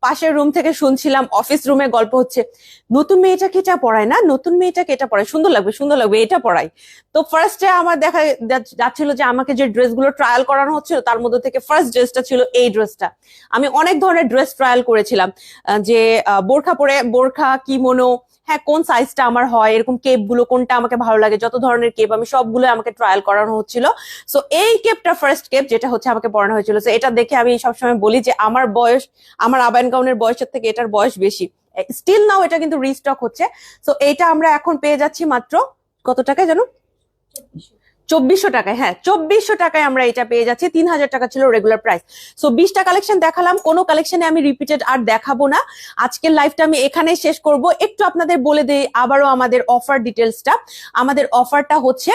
পাশের রুম থেকে শুনছিলাম অফিস রুমে গল্প হচ্ছে, নতুন মেয়েটাকে এটা পড়ায় না? নতুন মেয়েটাকে এটা পড়ায়? সুন্দর লাগবে সুন্দর লাগবে, এটা পড়াই তো ফার্স্টে আমার দেখা যাচ্ছিল যে আমাকে যে ড্রেসগুলো ট্রায়াল করানো হচ্ছিল, তার মধ্যে থেকে ফার্স্ট ড্রেসটা ছিল এই ড্রেসটা আমি অনেক ধরনের ড্রেস ট্রায়াল করেছিলাম যে বোরখা পরে, বোরখা কিমোনো হ্যাঁ কোন সাইজটা আমার হয়, এরকম কেপগুলো কোনটা আমাকে ভালো লাগে, যত ধরনের কেপ আমি সবগুলো আমাকে ট্রায়াল করানো হচ্ছিল। সো এই কেপটা ফার্স্ট কেপ যেটা হচ্ছে আমাকে পড়ানো হয়েছিল। সো এটা দেখে আমি সবসময় বলি যে আমার বয়স, আমার আবায়ন গাউনের বয়সের থেকে এটার বয়স বেশি। স্টিল নাও এটা কিন্তু রিস্টক হচ্ছে। সো এটা আমরা এখন পেয়ে যাচ্ছি মাত্র, কত টাকায় জানো? চব্বিশশো টাকায় হ্যাঁ চব্বিশশো টাকায় আমরা এটা পেয়ে যাচ্ছি, তিন হাজার টাকা ছিল রেগুলার প্রাইস সো বিশটা কালেকশন দেখালাম, কোনো কালেকশনে আমি রিপিটেড আর দেখাবো না। আজকের লাইফটা আমি এখানে শেষ করব। একটু আপনাদের বলে দিই আবারও আমাদের অফার ডিটেলসটা আমাদের অফারটা হচ্ছে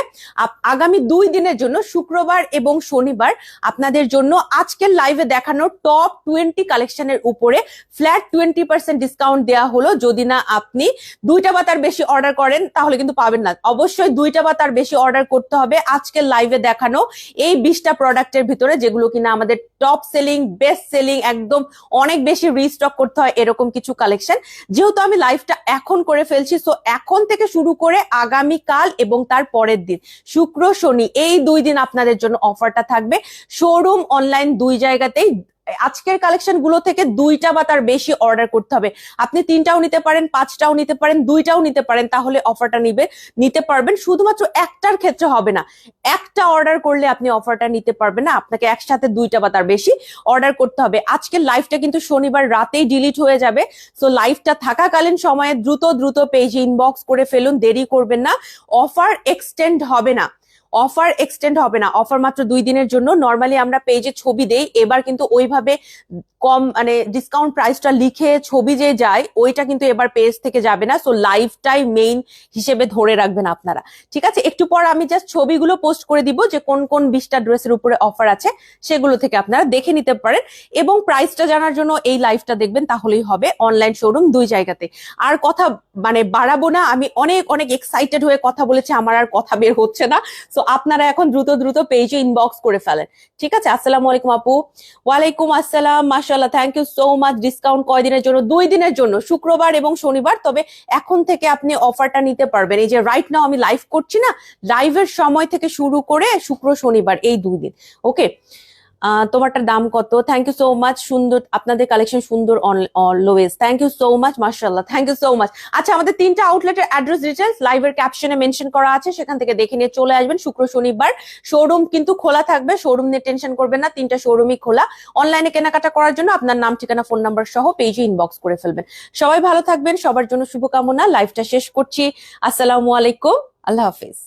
আগামী দুই দিনের জন্য, শুক্রবার এবং শনিবার, আপনাদের জন্য আজকের লাইভে দেখানো টপ টোয়েন্টি কালেকশনের উপরে ফ্ল্যাট টোয়েন্টি পার্সেন্ট ডিসকাউন্ট দেওয়া হলো। যদি না আপনি দুইটা বা তার বেশি অর্ডার করেন, তাহলে কিন্তু পাবেন না। অবশ্যই দুইটা বা তার বেশি অর্ডার করতে হবে। আজকের লাইভে দেখানো এই বিশটা প্রোডাক্টের ভিতরে, যেগুলো কিনা আমাদের টপ সেলিং বেস্ট সেলিং একদম অনেক বেশি রিস্টক করতে হয় এরকম কিছু কালেকশন যেহেতু আমি লাইভটা এখন করে ফেলছি সো এখন থেকে শুরু করে আগামী কাল এবং তার পরের দিন, শুক্র, শনি, এই দুই দিন আপনাদের জন্য অফারটা থাকবে। শোরুম অনলাইন দুই জায়গাতেই আজকের কালেকশনগুলো থেকে দুইটা বা তার বেশি অর্ডার করতে হবে। আপনি তিনটাও নিতে পারেন, পাঁচটাও নিতে পারেন, দুইটাও নিতে পারেন, তাহলে অফারটা নিবে, নিতে পারবেন। শুধুমাত্র একটার ক্ষেত্রে হবে না, একটা অর্ডার করলে আপনি অফারটা নিতে পারবেন না, আপনাকে একসাথে দুইটা বা তার বেশি অর্ডার করতে হবে। আজকের লাইভটা কিন্তু শনিবার রাতেই ডিলিট হয়ে যাবে সো লাইভটা থাকাকালীন সময়ে দ্রুত দ্রুত পেজে ইনবক্স করে ফেলুন, দেরি করবেন না অফার এক্সটেন্ড হবে না। অফার এক্সটেন্ড হবে না। অফার মাত্র দুই দিনের জন্য। নর্মালি আমরা পেজে ছবি দেই। এবার কিন্তু ওইভাবে কম মানে ডিসকাউন্ট প্রাইসটা লিখে ছবি যে যায়, ওইটা কিন্তু এবার পেজ থেকে যাবে না। সো লাইফটাই মেইন হিসেবে ধরে রাখবেন আপনারা। ঠিক আছে? একটু পর আমি জাস্ট ছবিগুলো পোস্ট করে দিব যে কোন কোন বিশটা ড্রেসের উপরে অফার আছে, সেগুলো থেকে আপনারা দেখে নিতে পারেন। এবং প্রাইসটা জানার জন্য এই লাইভটা দেখবেন, তাহলেই হবে অনলাইন শোরুম দুই জায়গাতে। আর কথা মানে বাড়াবো না, আমি অনেক অনেক এক্সাইটেড হয়ে কথা বলেছি, আমার আর কথা বের হচ্ছে না। সো আপনারা এখন দ্রুত দ্রুত পেজে ইনবক্স করে ফেলেন। ঠিক আছে? আসসালামু আলাইকুম আপু। ওয়ালাইকুম আসসালাম মাশাআল্লাহ thank you so much discount কয়দিনের জন্য? দুই দিনের জন্য, শুক্রবার এবং শনিবার, তবে এখন থেকে আপনি অফারটা নিতে পারবেন। এই যে রাইট নাও আমি লাইভ করছি না লাইভের সময় থেকে শুরু করে শুক্র, শনিবার, এই দুই দিন ওকে তোমারটার দাম কত? থ্যাংক ইউ সো মাচ সুন্দর, আপনাদের কালেকশন সুন্দর always thank you so much মার্শাল্লাহ থ্যাংক ইউ সো মাচ আচ্ছা আমাদের তিনটা আউটলেটের অ্যাড্রেস ডিটেলস লাইভের ক্যাপশনে মেনশন করা আছে, সেখান থেকে দেখে নিয়ে চলে আসবেন। শুক্র, শনিবার শোরুম কিন্তু খোলা থাকবে শোরুম নিয়ে টেনশন করবেন না, তিনটা শোরুমই খোলা। অনলাইনে কেনাকাটা করার জন্য আপনার নাম, ঠিকানা ফোন নাম্বার সহ পেজে ইনবক্স করে ফেলবেন। সবাই ভালো থাকবেন, সবার জন্য শুভকামনা লাইভটা শেষ করছি। আসসালামু আলাইকুম, আল্লাহ হাফিজ।